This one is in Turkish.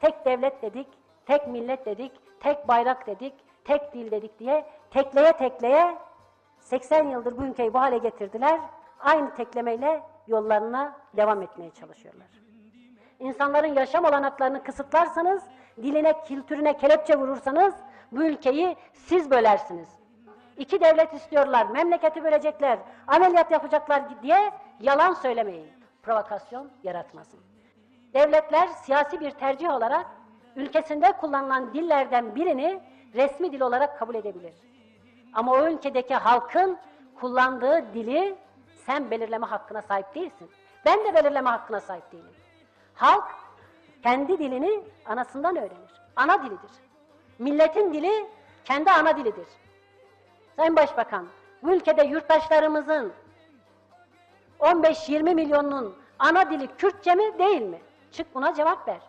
tek devlet dedik, tek millet dedik, tek bayrak dedik, tek dil dedik diye tekleye tekleye 80 yıldır bu ülkeyi bu hale getirdiler. Aynı teklemeyle yollarına devam etmeye çalışıyorlar. İnsanların yaşam olanaklarını kısıtlarsanız, diline, kültürüne kelepçe vurursanız bu ülkeyi siz bölersiniz. İki devlet istiyorlar, memleketi bölecekler, ameliyat yapacaklar diye yalan söylemeyin. Provokasyon yaratmasın. Devletler siyasi bir tercih olarak ülkesinde kullanılan dillerden birini resmi dil olarak kabul edebilir. Ama o ülkedeki halkın kullandığı dili sen belirleme hakkına sahip değilsin. Ben de belirleme hakkına sahip değilim. Halk kendi dilini anasından öğrenir. Ana dilidir. Milletin dili kendi ana dilidir. Sayın Başbakan, bu ülkede yurttaşlarımızın 15-20 milyonunun ana dili Kürtçe mi değil mi? Çık buna cevap ver.